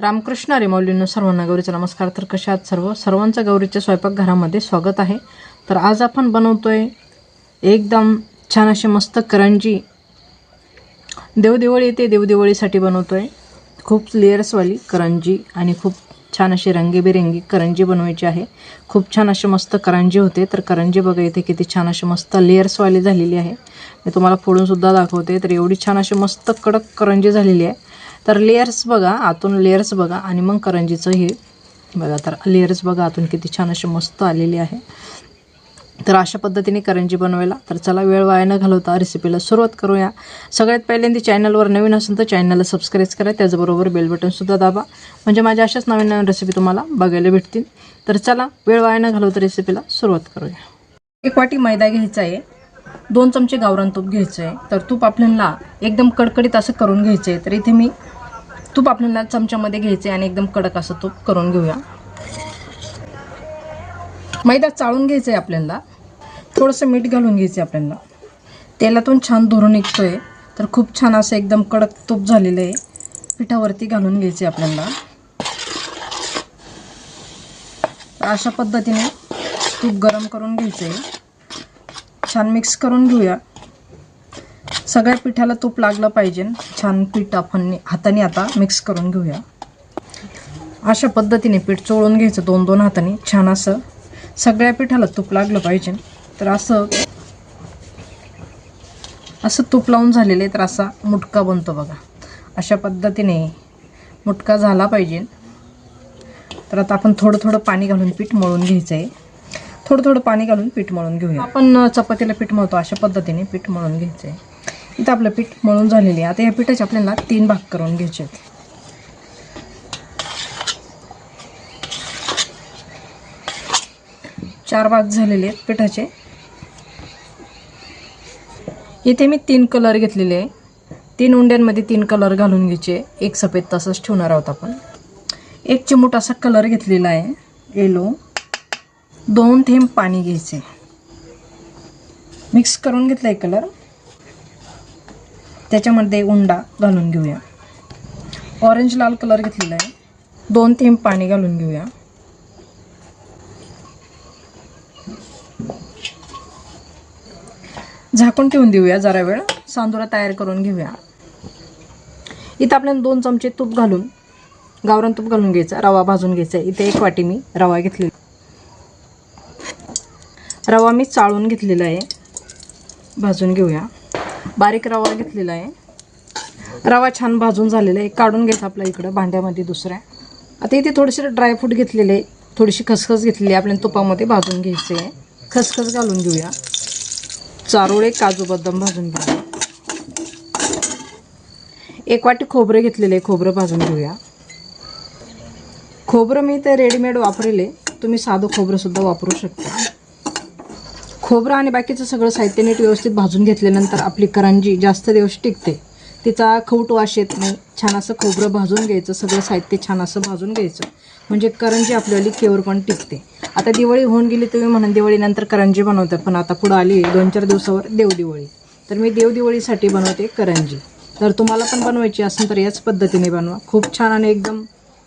रामकृष्ण हरी सर्वांना गौरीचा नमस्कार. तर कशा आहात सर्व? सर्वांचं गौरीच्या स्वयंपाकघरामध्ये स्वागत आहे. तर आज आपण बनवतो आहे एकदम छान अशी मस्त करंजी. देवदिवाळी येते देवदिवाळीसाठी आहे खूप लेयर्सवाली करंजी आणि खूप छान अशी रंगीबेरंगी करंजी बनवायची आहे. खूप छान अशी मस्त करंजी होते. तर करंजी बघा इथे किती छान अशी मस्त लेयर्सवाली झालेली आहे. मी तुम्हाला फोडूनसुद्धा दाखवते. तर एवढी छान अशी मस्त कडक करंजी झालेली आहे. तर लेयर्स बघा आतून लेयर्स बघा आणि मग करंजीचं हे बघा. तर लेयर्स बघा आतून किती छान अशी मस्त आलेली आहे. तर अशा पद्धतीने करंजी बनवायला. तर चला वेळ वाया न घालवता रेसिपीला सुरुवात करूया. सगळ्यात पहिल्यांदा चॅनलवर नवीन असेल तर चॅनलला सबस्क्राईब करा. त्याचबरोबर बेल बटनसुद्धा दाबा. म्हणजे माझ्या अशाच नवीन नवीन रेसिपी तुम्हाला बघायला भेटतील. तर चला वेळ वाया न घालवता रेसिपीला सुरुवात करूया. एक वाटी मैदा घ्यायचा आहे. दोन चमचे गावरान तूप घ्यायचं आहे. तर तूप आपल्याला एकदम कडकडीत असं करून घ्यायचं आहे. तर इथे मी तूप आपल्याला चमच्यामध्ये घ्यायचं आहे आणि एकदम कडक असं तूप करून घेऊया. मैदा चाळून घ्यायचं आहे आपल्याला. थोडंसं मीठ घालून घ्यायचं आहे आपल्याला. तेलातून छान धुरून निघतोय. तर खूप छान असं एकदम कडक तूप झालेलं आहे. पिठावरती घालून घ्यायचे आपल्याला. अशा पद्धतीने तूप गरम करून घ्यायचं आहे छान मिक्स करून घेऊया. सगळ्या पिठाला तूप लागलं पाहिजे. छान पीठ आपण हाताने आता मिक्स करून घेऊया. अशा पद्धतीने पीठ चोळून घ्यायचं दोन दोन हाताने. छान असं सगळ्या पिठाला तूप लागलं पाहिजे. तर असं असं तूप लावून झालेलं आहे तर असा मुटका बनतो बघा. अशा पद्धतीने मुटका झाला पाहिजे. तर आता आपण थोडं थोडं पाणी घालून पीठ मळून घ्यायचं आहे थोडं थोडं पाणी घालून पीठ मळून घेऊया. आपण चपातीला पीठ मळतो अशा पद्धतीने पीठ मळून घ्यायचं आहे इथं आपलं पीठ मळून झालेले आहे. आता या पिठाचे आपल्याला तीन भाग करून घ्यायचे आहेत. चार भाग झालेले आहेत पिठाचे. इथे मी तीन कलर घेतलेले आहे. तीन उंड्यांमध्ये तीन कलर घालून घ्यायचे. एक सफेद तसंच ठेवणार आहोत आपण. एक चिमूट असा कलर घेतलेला आहे. येलो. दोन थेंब पाणी घ्यायचे. मिक्स करून घेतला आहे कलर त्याच्यामध्ये उंडा घालून घेऊया. ऑरेंज लाल कलर घेतलेला आहे. दोन थेंब पाणी घालून घेऊया. झाकून ठेवून देऊया जरा वेळ. सांदुरा तयार करून घेऊया. इथं आपल्याला दोन चमचे तूप घालून गावरान तूप घालून घ्यायचा. रवा भाजून घ्यायचा. इथे एक वाटी मी रवा घेतलेला रवा मी चाळून घेतलेला आहे. भाजून घेऊया. बारीक रवा घेतलेला आहे. रवा छान भाजून झालेला आहे. काढून घ्यायचा आपल्या इकडं भांड्यामध्ये दुसऱ्या. आता इथे थोडेसे ड्रायफ्रूट घेतलेले आहे. थोडीशी खसखस घेतलेली आहे. आपल्याला तुपामध्ये भाजून घ्यायचे आहे. खसखस घालून घेऊया. चारोळे काजू बदाम भाजून घेऊया. एक वाटी खोबरं घेतलेलं आहे. खोबरं भाजून घेऊया. खोबरं मी ते रेडीमेड वापरेले तुम्ही साधं खोबरंसुद्धा वापरू शकता. खोबरं आणि बाकीचं सगळं साहित्य नीट व्यवस्थित भाजून घेतल्यानंतर आपली करंजी जास्त दिवस टिकते. तिचा खवट वास येत नाही. छान असं खोबरं भाजून घ्यायचं. सगळं साहित्य छान असं भाजून घ्यायचं. म्हणजे करंजी आपल्याली केवर पण टिकते. आता दिवाळी होऊन गेली तुम्ही म्हणून दिवाळीनंतर करंजी बनवतात. पण आता पुढं आली दोन चार दिवसावर देवदिवाळी तर मी देवदिवाळीसाठी बनवते करंजी. तर तुम्हाला पण बनवायची असेल तर याच पद्धतीने बनवा. खूप छान आणि एकदम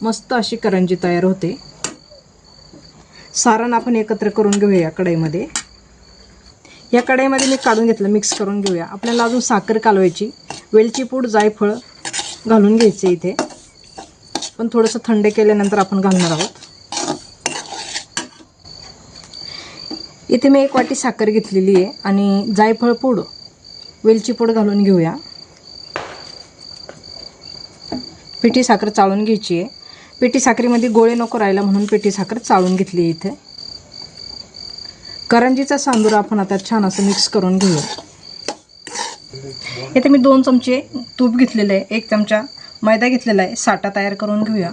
मस्त अशी करंजी तयार होते. सारण आपण एकत्र करून घेऊया कढईमध्ये. या कढईमध्ये मी काढून घेतलं मिक्स करून घेऊया. आपल्याला अजून साखर कालवायची. वेलची पूड जायफळ घालून घ्यायचे इथे. पण थोडंसं थंड केल्यानंतर आपण घालणार आहोत. इथे मी एक वाटी साखर घेतलेली आहे आणि जायफळ पूड वेलची पूड घालून घेऊया. पिठी साखर चाळून घ्यायची आहे. पिठी साखरेमध्ये गोळे नको राहिला म्हणून पिठी साखर चाळून घेतली इथे. करंजीचा सांदूर आपण आता छान असं मिक्स करून घेऊया इथे मी दोन चमचे तूप घेतलेलं आहे एक चमचा मैदा घेतलेला आहे साठा तयार करून घेऊया.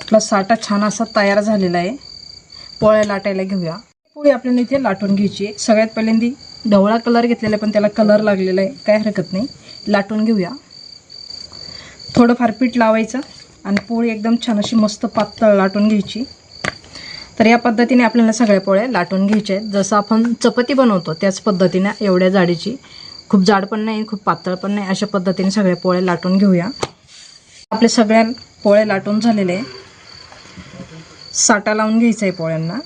आपला साठा छान असा तयार झालेला आहे. पोळ्या लाटायला घेऊया. पोळी आपल्याला इथे लाटून घ्यायची आहे. सगळ्यात पहिल्यांदी ढवळा कलर घेतलेला आहे पण त्याला कलर लागलेला आहे. काय हरकत नाही. लाटून घेऊया. थोडंफार पीठ लावायचं आणि पोळी एकदम छान अशी मस्त पातळ लाटून घ्यायची. तर या पद्धतीने आपल्याला सगळ्या पोळ्या लाटून घ्यायच्या आहेत. जसं आपण चपाती बनवतो त्याच पद्धतीने एवढ्या जाडीची. खूप जाड पण नाही खूप पातळ पण नाही अशा पद्धतीने सगळ्या पोळ्या लाटून घेऊया. आपले सगळ्या पोळे लाटून झालेले आहे साटा लावून घ्यायचा आहे पोळ्यांना.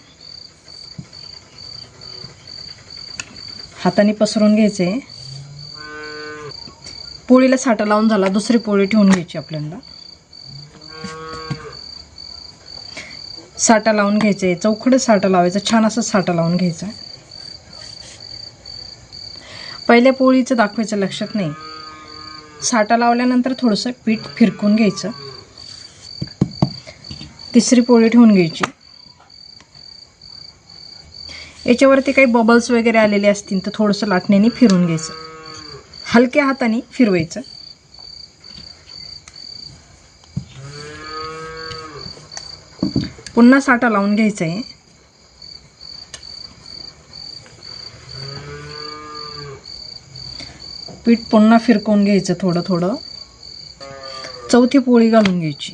हाताने पसरून घ्यायचे. पोळीला साटा लावून झाला दुसरी पोळी ठेवून घ्यायची आपल्याला. साठा लावून घ्यायचे चौखडं साठा लावायचा. छान असं साठा लावून घ्यायचा पहिल्या पोळीचं दाखवायचं लक्षात नाही. साठा लावल्यानंतर थोडंसं पीठ फिरकून घ्यायचं. तिसरी पोळी ठेवून घ्यायची. याच्यावरती काही बबल्स वगैरे आलेले असतील तर थोडंसं लाटण्याने फिरून घ्यायचं. हलक्या हाताने फिरवायचं. पुन्हा साठा लावून घ्यायचा आहे पीठ पुन्हा फिरकवून घ्यायचं थोडं थोडं. चौथी पोळी घालून घ्यायची.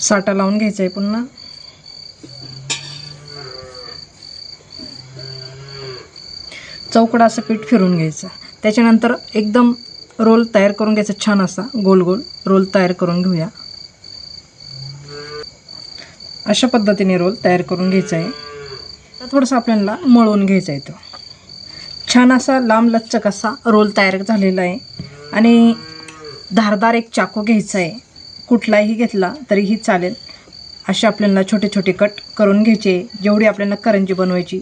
साठा लावून घ्यायचा आहे पुन्हा. चौकडा असं पीठ फिरून घ्यायचं. त्याच्यानंतर एकदम रोल तयार करून घ्यायचा छान असा गोल गोल. रोल तयार करून घेऊया. अशा पद्धतीने रोल तयार करून घ्यायचा आहे. तर थोडंसं आपल्याला मळून घ्यायचा आहे तो. छान असा लांब असा रोल तयार झालेला आहे. आणि धारदार एक चाकू घ्यायचा आहे. कुठलाही घेतला तरीही चालेल. असे आपल्याला छोटे छोटे कट करून घ्यायचे. जेवढी आपल्याला करंजी बनवायची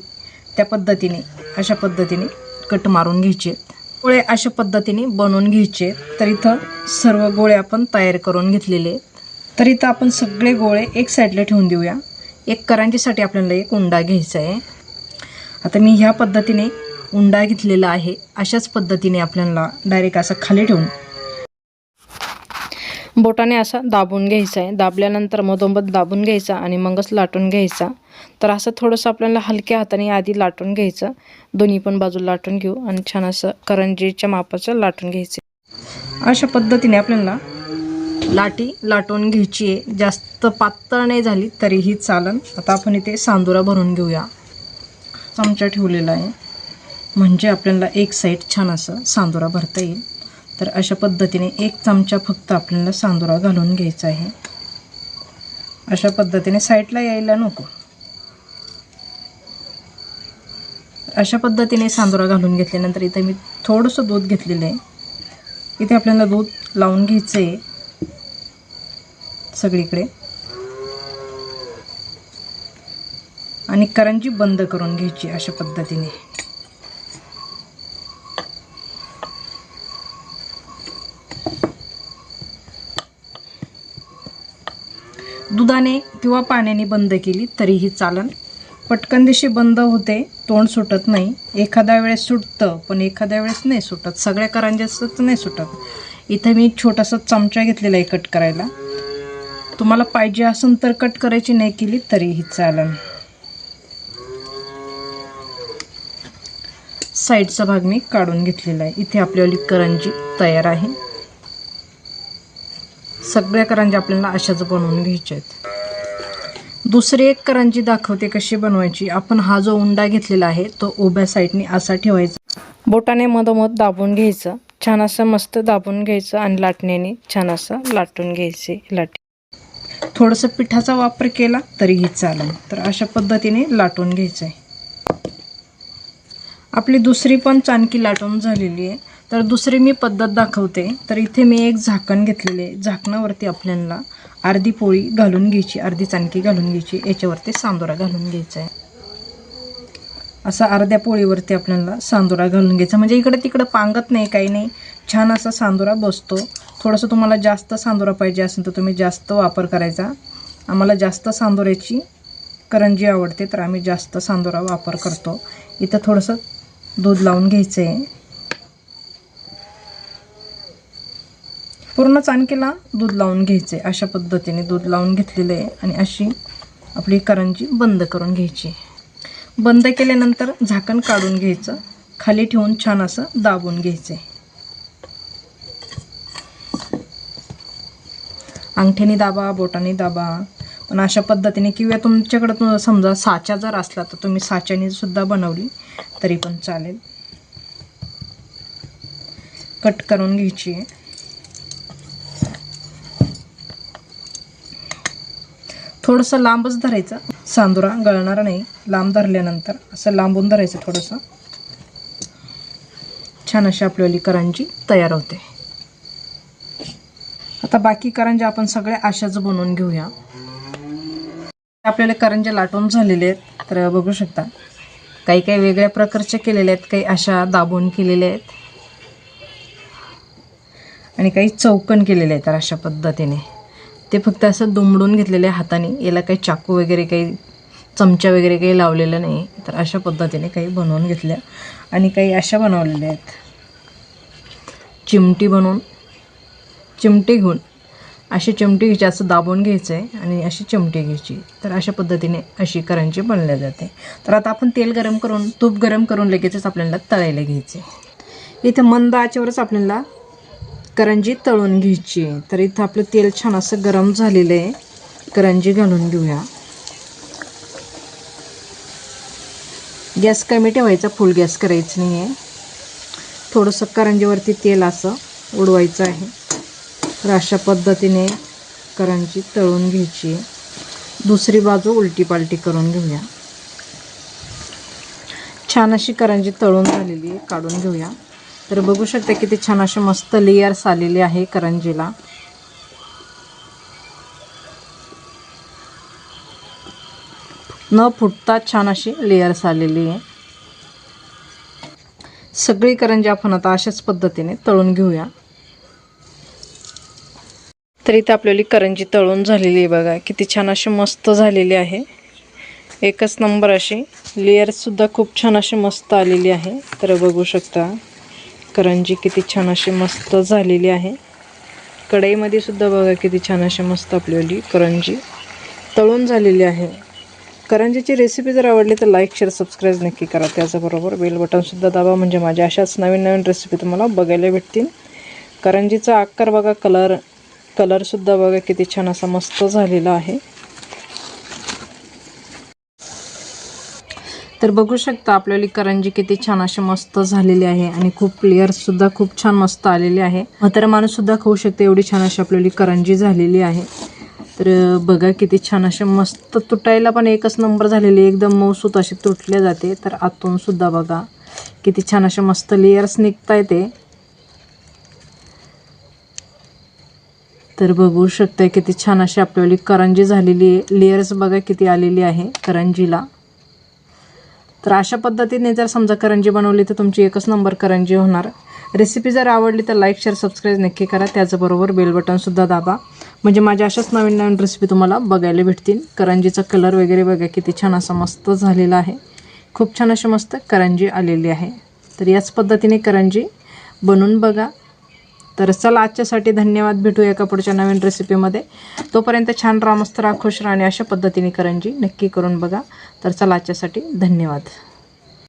त्या पद्धतीने अशा पद्धतीने कट मारून घ्यायचे. गोळे अशा पद्धतीने बनवून घ्यायचे. तर इथं सर्व गोळे आपण तयार करून घेतलेले आहेत. तर इथं आपण सगळे गोळे एक साईडला ठेवून देऊया. एक करांजीसाठी आपल्याला एक उंडा घ्यायचा आहे. आता मी ह्या पद्धतीने उंडा घेतलेला आहे. अशाच पद्धतीने आपल्याला डायरेक्ट असं खाली ठेवून बोटाने असा दाबून घ्यायचा आहे. दाबल्यानंतर मधोमध दाबून घ्यायचा आणि मगच लाटून घ्यायचा. तर असं थोडंसं आपल्याला हलक्या हाताने आधी लाटून घ्यायचं. दोन्ही पण बाजू लाटून घेऊ आणि छान असं करंजीच्या मापाचं लाटून घ्यायचं. अशा पद्धतीने आपल्याला लाटी लाटून घ्यायची आहे. जास्त पातळ नाही झाली तरीही चालन. आता आपण इथे सांदुरा भरून घेऊया. चमचा ठेवलेला आहे. म्हणजे आपल्याला एक साईड छान असं सांदुरा भरता येईल. तर अशा पद्धतीने एक चमचा फक्त आपल्याला सांदुरा घालून घ्यायचा आहे. अशा पद्धतीने साईडला यायला नको. अशा पद्धतीने सांदुरा घालून घेतल्यानंतर इथे मी थोडंसं दूध घेतलेलं आहे. इथे आपल्याला दूध लावून घ्यायचं आहे. सगळीकडे. आणि करंजी बंद करून घ्यायची अशा पद्धतीने. दुधाने किंवा पाण्याने बंद केली तरीही चालन. पटकन दिशी बंद होते तोंड सुटत नाही. एखाद्या वेळेस सुटतं पण एखाद्या वेळेस नाही सुटत. सगळ्या करंजाच नाही सुटत. इथे मी छोटासा चमचा घेतलेला आहे कट करायला. तुम्हाला पाहिजे असेल तर कट करायची नाही केली तरीही चालन. साईडचा भाग मी काढून घेतलेला आहे. इथे आपल्याली करंजी तयार आहे. सगळ्या करंजी आपल्याला अशाच बनवून घ्यायच्या आहेत. दुसरी एक करंजी दाखवते कशी बनवायची. आपण हा जो उंडा घेतलेला आहे तो उभ्या साईडने असा ठेवायचा. बोटाने मधोमध दाबून घ्यायचं. छान असं मस्त दाबून घ्यायचं आणि लाटण्याने छान असं लाटून घ्यायचे लाट थोडंसं पिठाचा वापर केला तरीही चालेल. तर अशा पद्धतीने लाटून घ्यायचं आहे आपली दुसरी पण चाणकी लाटून झालेली आहे. तर दुसरी मी पद्धत दाखवते. तर इथे मी एक झाकण घेतलेले आहे. झाकणावरती आपल्याला अर्धी पोळी घालून घ्यायची अर्धी चाणकी घालून घ्यायची याच्यावरती सांदोरा घालून घ्यायचा आहे. असा अर्ध्या पोळीवरती आपल्याला सांदोरा घालून घ्यायचा. म्हणजे इकडे तिकडं पांगत नाही काही नाही. छान असा सांदोरा बसतो. थोडंसं तुम्हाला जास्त सांदोरा पाहिजे असेल तर तुम्ही जास्त वापर करायचा. आम्हाला जास्त सांदोऱ्याची करंजी आवडते तर आम्ही जास्त सांदोरा वापर करतो. इथं थोडंसं दूध लावून घ्यायचं आहे पूर्ण चाणकीला दूध लावून घ्यायचे. अशा पद्धतीने दूध लावून घेतलेलं आहे आणि अशी आपली करंजी बंद करून घ्यायची. बंद केल्यानंतर झाकण काढून घ्यायचं. खाली ठेवून छान असं दाबून घ्यायचे. अंगठ्याने दाबा बोटाने दाबा. पण अशा पद्धतीने किंवा तुमच्याकडं समजा साचा जर असला तर तुम्ही साच्याने सुद्धा बनवली तरी पण चालेल. कट करून घ्यायची आहे. थोडंसं लांबच धरायचं. सांदुरा गळणार नाही. लांब धरल्यानंतर असं लांबून धरायचं थोडंसं. छान अशी आपल्याली करंजी तयार होते. आता बाकी करंज्या आपण सगळ्या अशाच बनवून घेऊया. आपल्याला करंजे लाटून झालेले आहेत तर बघू शकता. काही काही वेगळ्या प्रकारच्या केलेल्या आहेत काही अशा दाबून केलेल्या आहेत. आणि काही चौकन केलेले आहेत तर अशा पद्धतीने. ते फक्त असं दुमडून घेतलेले आहे हाताने याला काही चाकू वगैरे काही चमचा वगैरे काही लावलेलं नाही. तर अशा पद्धतीने काही बनवून घेतल्या. आणि काही अशा बनवलेल्या आहेत. चिमटी बनवून चिमटी घेऊन. अशी चिमटी घ्यायची असं दाबून घ्यायचं आहे आणि अशी चिमटी घ्यायची. तर अशा पद्धतीने अशी करंजी बनल्या जाते. तर आता आपण तेल गरम करून तूप गरम करून लगेचच आपल्याला तळायला घ्यायचे इथे मंद आचेवरच आपल्याला करंजी तळून घ्यायची. आहे तर इथं आपलं तेल छान असं गरम झालेलं आहे. करंजी घालून घेऊया. गॅस कमी ठेवायचा फुल गॅस करायचं नाही आहे थोडंसं करंजीवरती तेल असं उडवायचं आहे. तर अशा पद्धतीने करंजी तळून घ्यायची. आहे दुसरी बाजू उलटी पालटी करून घेऊया. छान अशी करंजी तळून झालेली आहे काढून घेऊया. तर बघू शकता किती छान असे मस्त लेयर्स आलेले आहे करंजीला. न फुटता छान अशी लेयर्स आलेली आहे. सगळी करंजी आपण आता अशाच पद्धतीने तळून घेऊया. तर इथे आपल्याली करंजी तळून झालेली आहे बघा किती छान अशी मस्त झालेली आहे. एकच नंबर अशी. लेयर्ससुद्धा खूप छान अशी मस्त आलेली आहे. तर बघू शकता. करंजी किती छान अशी मस्त झालेली आहे. कढईमध्ये सुद्धा बघा किती छान अशी मस्त आपली करंजी तळून झालेली आहे. करंजीची रेसिपी जर आवडली तर लाईक शेअर सबस्क्राईब नक्की करा. त्याचबरोबर बेल बटनसुद्धा दाबा म्हणजे माझ्या अशाच नवीन नवीन रेसिपी तुम्हाला बघायला भेटतील. करंजीचा आकार बघा कलर कलरसुद्धा बघा किती छान असा मस्त झालेला आहे. तर बघू शकता आपल्याला करंजी किती छान अशी मस्त झालेली आहे आणि खूप लेअर्ससुद्धा खूप छान मस्त आलेली आहे. म्हातारा माणूससुद्धा खाऊ शकते एवढी छान अशी आपल्याला करंजी झालेली आहे. तर बघा किती छान असे मस्त तुटायला पण एकच नंबर झालेली एकदम मऊसूत अशी तुटल्या जाते. तर आतून सुद्धा बघा किती छान असे मस्त लेयर्स निघता येते तर बघू शकता किती छान अशी आपल्याली करंजी झालेली आहे लेयर्स बघा किती आलेली आहे करंजीला. तर अशा पद्धतीने जर समजा करंजी बनवली तर तुमची एकच नंबर करंजी होणार. रेसिपी जर आवडली तर लाईक शेअर सबस्क्राईब नक्की करा. त्याचबरोबर बेल बटनसुद्धा दाबा. म्हणजे माझ्या अशाच नवीन नवीन रेसिपी तुम्हाला बघायला भेटतील. करंजीचा कलर वगैरे बघा किती छान असा मस्त झालेला आहे. खूप छान अशी मस्त करंजी आलेली आहे. तर याच पद्धतीने करंजी बनवून बघा. तर चला आजच्यासाठी धन्यवाद. भेटू एका पुढच्या नवीन रेसिपीमध्ये तोपर्यंत छान राहा मस्त राहा खुश राहा आणि अशा पद्धतीने करंजी नक्की करून बघा. तर चला आजच्यासाठी धन्यवाद.